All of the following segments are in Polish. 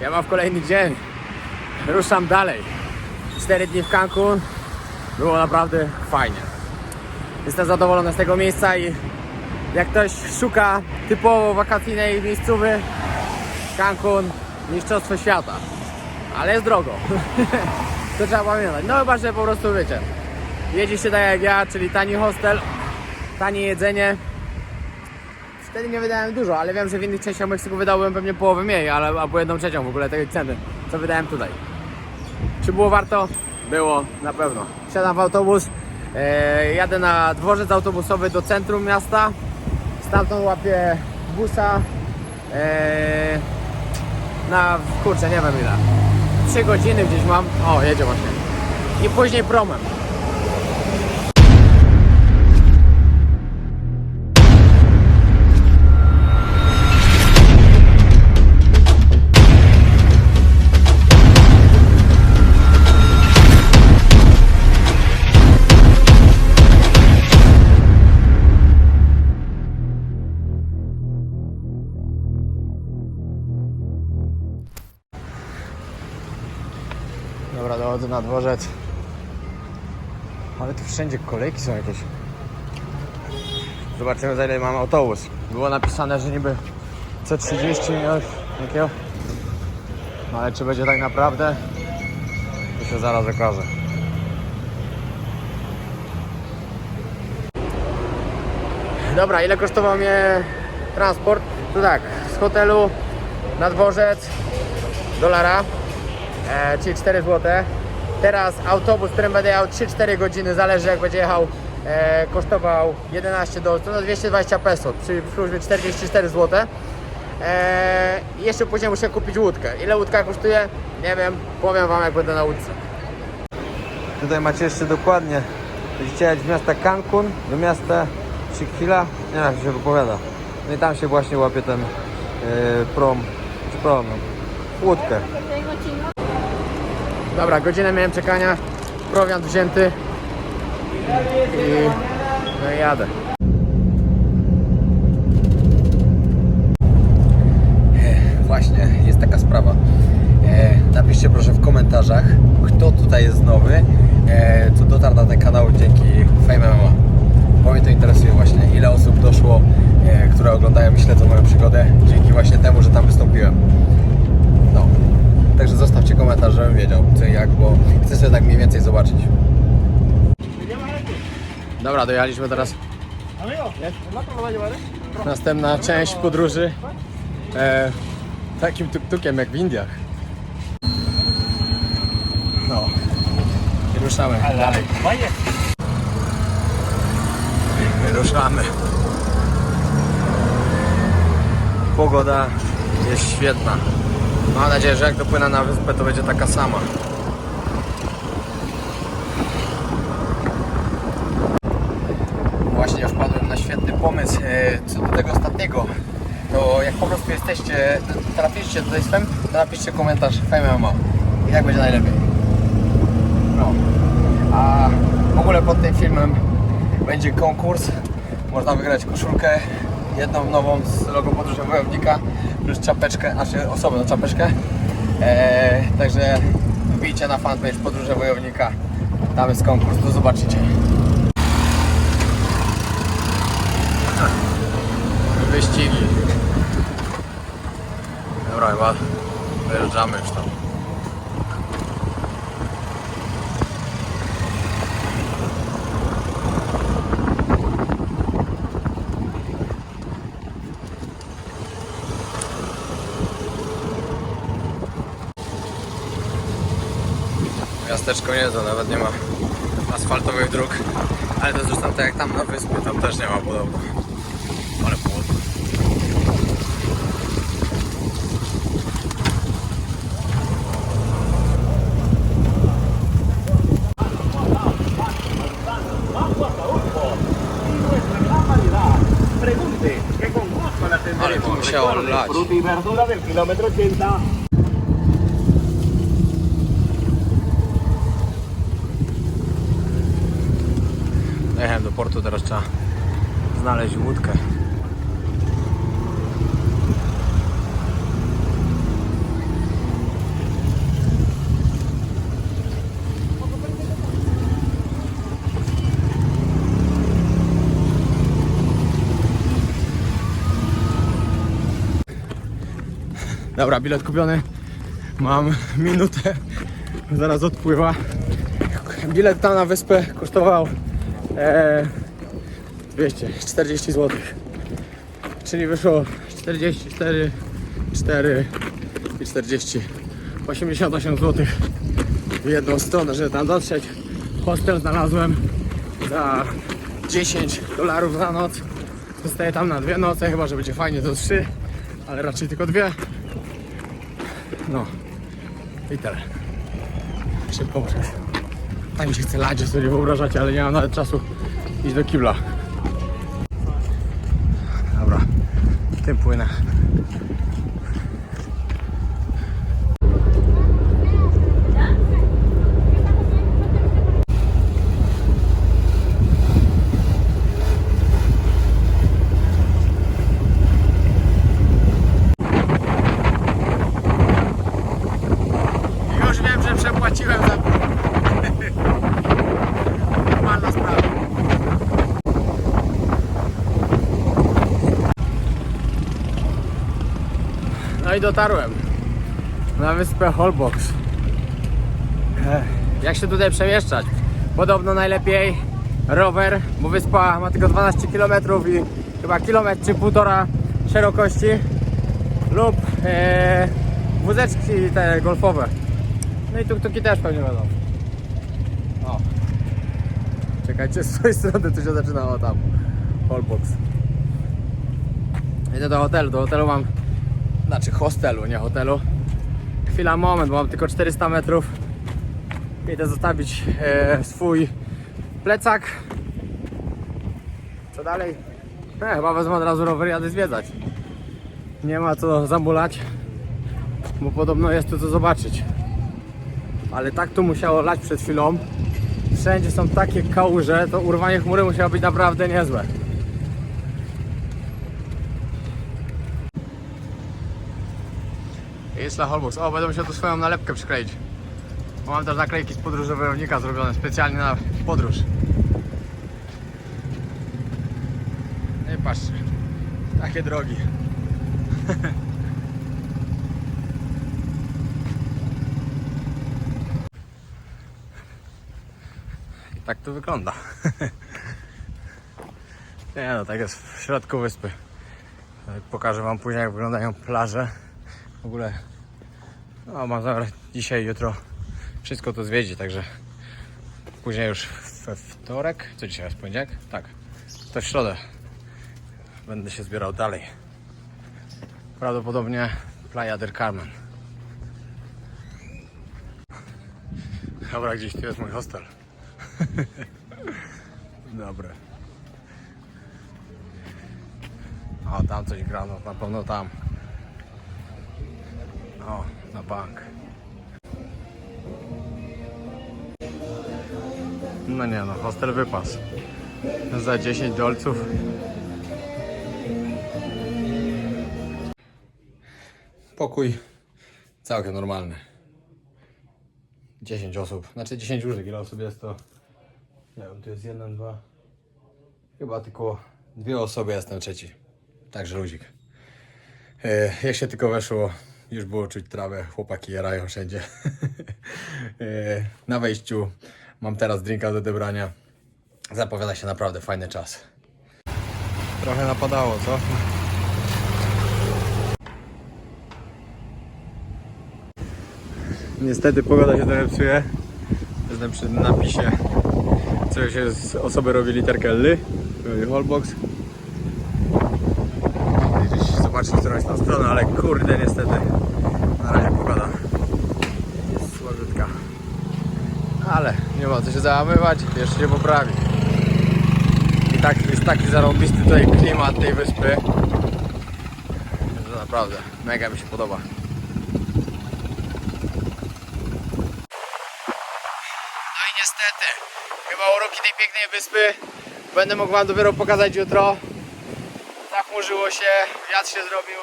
Siema w kolejny dzień. Ruszam dalej. Cztery dni w Cancun. Było naprawdę fajnie. Jestem zadowolony z tego miejsca i jak ktoś szuka typowo wakacyjnej miejscowy, Cancun, mistrzostwo świata. Ale jest drogo. to trzeba pamiętać. No chyba, że po prostu wiecie. Jedzie się tak jak ja, czyli tani hostel, tanie jedzenie. Wtedy nie wydałem dużo, ale wiem, że w innych częściach Meksyku wydałbym pewnie połowę mniej, ale albo jedną trzecią w ogóle tej ceny, co wydałem tutaj. Czy było warto? Było, na pewno. Siadam w autobus, e, jadę na dworzec autobusowy do centrum miasta, stamtąd łapię busa e, na, kurczę, nie wiem ile, 3 godziny gdzieś mam, o jedzie właśnie, i później promem. Dworzec. Ale tu wszędzie kolejki są jakieś. Zobaczymy za ile mam autobus. Było napisane, że niby co 30 minut. Jakiego? Ale czy będzie tak naprawdę? To się zaraz okaże. Dobra, ile kosztował mnie transport? To tak, z hotelu na dworzec dolara e, czyli 4 zł. Teraz autobus, którym będę jechał 3-4 godziny, zależy jak będzie jechał, e, kosztował 11 do no 220 peso, przy służbie 44 zł. E, jeszcze później muszę kupić łódkę. Ile łódka kosztuje? Nie wiem, powiem Wam jak będę na łódce. Tutaj macie jeszcze dokładnie, będziecie jechać z miasta Cancun do miasta Chiquila, nie wiem jak się wypowiada. No i tam się właśnie łapie ten e, prom, czy prom, łódkę. Dobra, godzinę miałem czekania, prowiant wzięty i no i jadę. Właśnie, jest taka sprawa. E, napiszcie proszę w komentarzach, kto tutaj jest nowy, e, co dotarł na ten kanał dzięki Fame MMA. Bo mnie to interesuje właśnie, ile osób doszło, e, które oglądają i śledzą moją przygodę dzięki właśnie temu, że tam wystąpiłem. Także zostawcie komentarz, żebym wiedział co jak, bo chcę sobie tak mniej więcej zobaczyć. Dobra, dojechaliśmy teraz. Następna część podróży e, takim tuk-tukiem jak w Indiach. No. I ruszamy dalej. Ruszamy. Pogoda jest świetna. Mam nadzieję, że jak dopłynę na wyspę, to będzie taka sama. Właśnie wpadłem na świetny pomysł e, co do tego ostatniego. To jak po prostu jesteście, trafiliście tutaj z FEM, to napiszcie komentarz FEMMA. I tak będzie najlepiej. No. A w ogóle pod tym filmem będzie konkurs. Można wygrać koszulkę, jedną nową z logo podróży wojownika, plus czapeczkę, znaczy osobę na czapeczkę. Eee, także wbijcie na fanpage podróże wojownika. Tam jest konkurs, to zobaczycie. Wyścigi. Dobra, chyba wyjeżdżamy już tam. Miasteczko nie to nawet nie ma asfaltowych dróg, ale to zresztą tak jak tam na wyspie, tam też nie ma podobno. Ale la Ale musiało lać. Fruta verdura del kilómetro 80. portu, teraz trzeba znaleźć łódkę. Dobra, bilet kupiony. Mam minutę. Zaraz odpływa. Bilet tam na wyspę kosztował e, 240 zł. Czyli wyszło 44, 4 i 40. 88 zł w jedną stronę, żeby tam dotrzeć. Hostel znalazłem za 10 dolarów na noc. Zostaję tam na dwie noce, chyba że będzie fajnie to trzy, ale raczej tylko dwie. No i tyle. Szybko muszę. Tak mi się chce lać, że sobie wyobrażacie, ale nie mam nawet czasu iść do kibla. Dobra, tym płynę. Już wiem, że przepłaciłem za to. Normalna sprawa. No i dotarłem na wyspę Holbox. Jak się tutaj przemieszczać? Podobno najlepiej rower, bo wyspa ma tylko 12 km i chyba kilometr czy półtora szerokości lub e, wózeczki te golfowe. No i tuk-tuki też pewnie będą. O. Czekajcie, z tej strony to się zaczynało tam. Holbox. Idę do hotelu, do hotelu mam, znaczy hostelu, nie hotelu. Chwila, moment, bo mam tylko 400 metrów. Idę zostawić e, swój plecak. Co dalej? E, chyba wezmę od razu rower jadę zwiedzać. Nie ma co zamulać, bo podobno jest tu co zobaczyć. Ale tak tu musiało lać przed chwilą. Wszędzie są takie kałuże, to urwanie chmury musiało być naprawdę niezłe. Isla Holbox. O, będę musiał tu swoją nalepkę przykleić. Bo mam też naklejki z podróży wojownika zrobione specjalnie na podróż. No i patrzcie. Takie drogi. I tak to wygląda. Nie no, tak jest w środku wyspy. Pokażę wam później jak wyglądają plaże. W ogóle no, mam zamiar dzisiaj, jutro wszystko to zwiedzi, także później już we wtorek, co dzisiaj jest poniedziałek? Tak, to w środę będę się zbierał dalej. Prawdopodobnie Playa del Carmen. Dobra, gdzieś tu jest mój hostel. Dobre. O, tam coś grano, na pewno tam. O, na bank. No nie no, hostel wypas. Za 10 dolców. Pokój całkiem normalny. 10 osób, znaczy 10 różnych, ile osób jest to? Nie wiem, tu jest jeden, dwa. Chyba tylko dwie osoby, jestem trzeci. Także luzik. E, Jak się tylko weszło, już było czuć trawę, chłopaki jarają wszędzie. E, Na wejściu mam teraz drinka do odebrania. Zapowiada się naprawdę fajny czas. Trochę napadało, co? Niestety pogoda się trochę psuje. Jestem przy napisie, co się z osoby robi literkę L, Holbox. Gdzieś zobaczyć którąś tam stronę, ale kurde niestety na razie pogoda jest słabiutka. Ale nie ma co się załamywać, jeszcze się poprawi. I tak jest taki zarąbisty tutaj klimat tej wyspy, że naprawdę mega mi się podoba. No i niestety, chyba uroki tej pięknej wyspy będę mógł Wam dopiero pokazać jutro zachmurzyło się, wiatr się zrobił.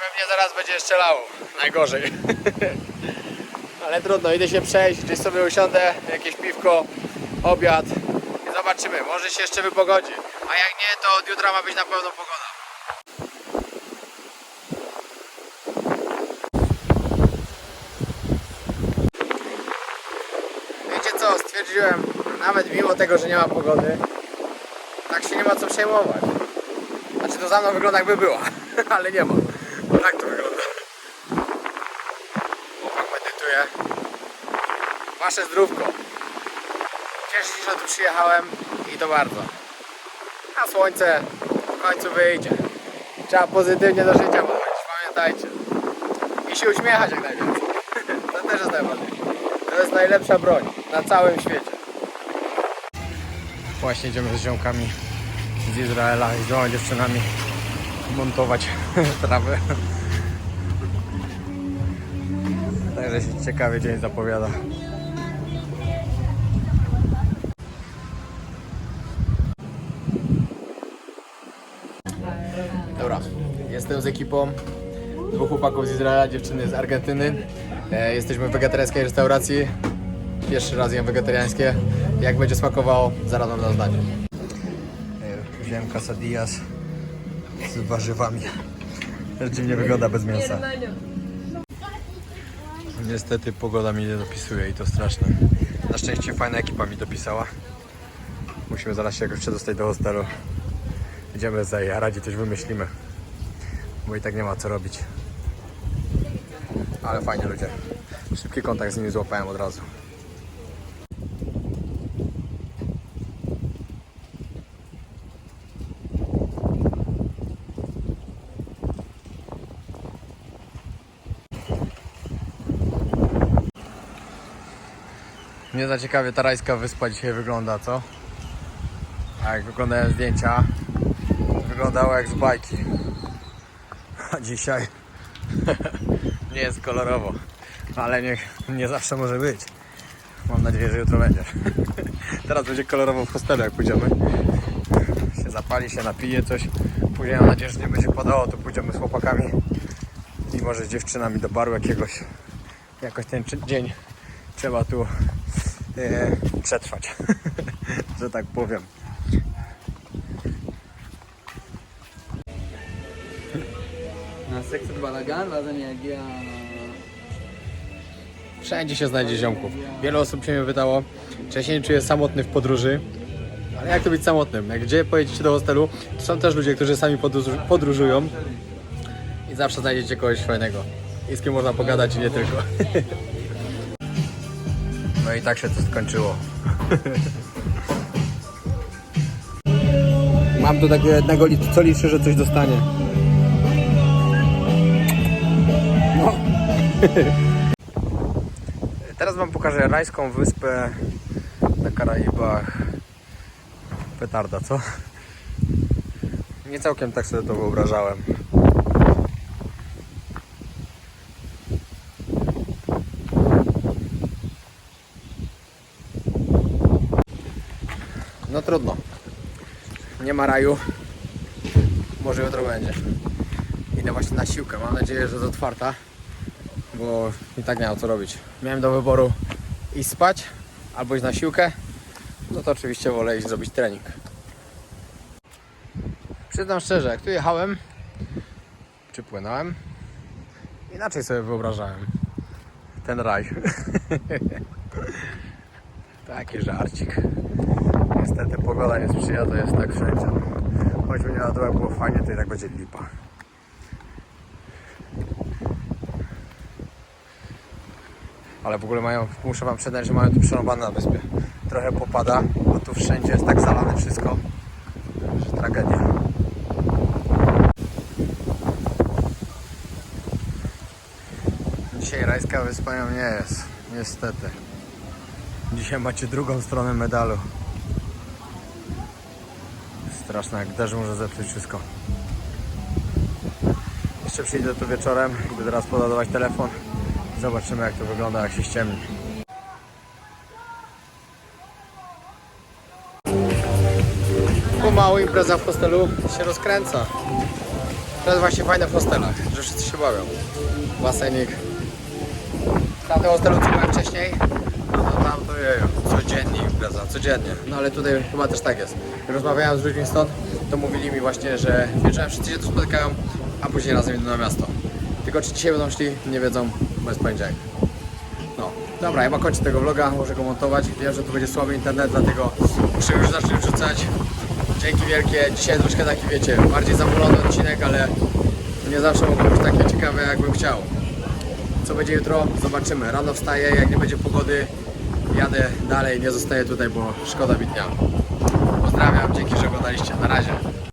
Pewnie zaraz będzie jeszcze lało. Najgorzej. Ale trudno, idę się przejść, gdzieś sobie usiądę, jakieś piwko, obiad i zobaczymy. Może się jeszcze wypogodzi. A jak nie, to od jutra ma być na pewno pogoda. Wiecie co, stwierdziłem, nawet mimo tego, że nie ma pogody, tak się nie ma co przejmować. To za mną wygląda jakby była, ale nie ma. Tak to wygląda. Chłopak medytuje. Wasze zdrówko. Cieszę się, że tu przyjechałem i to bardzo. A słońce w końcu wyjdzie. Trzeba pozytywnie do życia podchodzić, pamiętajcie. I się uśmiechać jak najwięcej. To też jest najważniejsze. To jest najlepsza broń na całym świecie. Właśnie idziemy z ziomkami z Izraela i z dziewczynami montować trawę. Także się ciekawy dzień zapowiada. Dobra, jestem z ekipą dwóch chłopaków z Izraela, dziewczyny z Argentyny. E, jesteśmy w wegetariańskiej restauracji. Pierwszy raz jem wegetariańskie. Jak będzie smakowało, zaraz wam na zdanie. Wziąłem quesadillas z warzywami. Też dziwnie wygląda bez mięsa. Niestety pogoda mi nie dopisuje i to straszne. Na szczęście fajna ekipa mi dopisała. Musimy zaraz się jakoś przedostać do hostelu. Idziemy zajarać i coś wymyślimy. Bo i tak nie ma co robić. Ale fajnie ludzie. Szybki kontakt z nimi złapałem od razu. Nie za ciekawie ta rajska wyspa dzisiaj wygląda, co? A jak wyglądają zdjęcia, wyglądało jak z bajki. A dzisiaj nie jest kolorowo, ale nie, nie zawsze może być. Mam nadzieję, że jutro będzie. Teraz będzie kolorowo w hostelu, jak pójdziemy. Się zapali, się napije coś. Później mam nadzieję, że nie będzie padało, to pójdziemy z chłopakami i może z dziewczynami do baru jakiegoś. Jakoś ten dzień trzeba tu E, przetrwać, że tak powiem. Na sekcję balagan razem jak ja... Wszędzie się znajdzie ziomków. Wiele osób się mnie pytało, czy ja się nie czuję samotny w podróży. Ale jak to być samotnym? Jak gdzie pojedziecie do hostelu, to są też ludzie, którzy sami podróżują i zawsze znajdziecie kogoś fajnego i z kim można pogadać i nie tylko. No i tak się to skończyło. Mam tu takiego jednego, co liczy, że coś dostanie. No. Teraz Wam pokażę rajską wyspę na Karaibach. Petarda, co? Nie całkiem tak sobie to wyobrażałem. No trudno. Nie ma raju. Może jutro będzie. Idę właśnie na siłkę. Mam nadzieję, że jest otwarta bo i tak nie mam co robić. Miałem do wyboru iść spać albo iść na siłkę, no to oczywiście wolę iść zrobić trening. Przyznam szczerze, jak tu jechałem, czy płynąłem, inaczej sobie wyobrażałem ten raj. Taki żarcik. Niestety pogoda nie sprzyja, to jest tak wszędzie. Choćby nie na dole było fajnie, to i tak będzie lipa. Ale w ogóle mają, muszę wam przyznać, że mają tu przerąbane na wyspie. Trochę popada, bo tu wszędzie jest tak zalane wszystko, że tragedia. Dzisiaj rajska wyspa nie jest, niestety. Dzisiaj macie drugą stronę medalu. Straszne, jak deszcz może zepsuć wszystko. Jeszcze przyjdę tu wieczorem i będę teraz podawać telefon. Zobaczymy jak to wygląda, jak się ściemni. Pomału impreza w hostelu się rozkręca. To jest właśnie fajne w hostelach, że wszyscy się bawią. Basenik. Tam w hostelu co byłem wcześniej, tam to jeju, codziennie impreza, codziennie. No ale tutaj chyba też tak jest. Rozmawiałem z ludźmi stąd, to mówili mi właśnie, że wieczorem wszyscy się tu spotykają, a później razem idą na miasto. Tylko czy dzisiaj będą szli, nie wiedzą, bo jest poniedziałek. No, No, dobra, chyba kończę tego vloga, muszę go montować. Wiem, że tu będzie słaby internet, dlatego muszę już zacząć wrzucać. Dzięki wielkie. Dzisiaj troszkę taki, wiecie, bardziej zamulony odcinek, ale nie zawsze mogą być takie ciekawe, jakbym chciał. Co będzie jutro? Zobaczymy. Rano wstaję, jak nie będzie pogody, jadę dalej, nie zostaję tutaj, bo szkoda mi dnia. Pozdrawiam, dzięki, że oglądaliście. Na razie.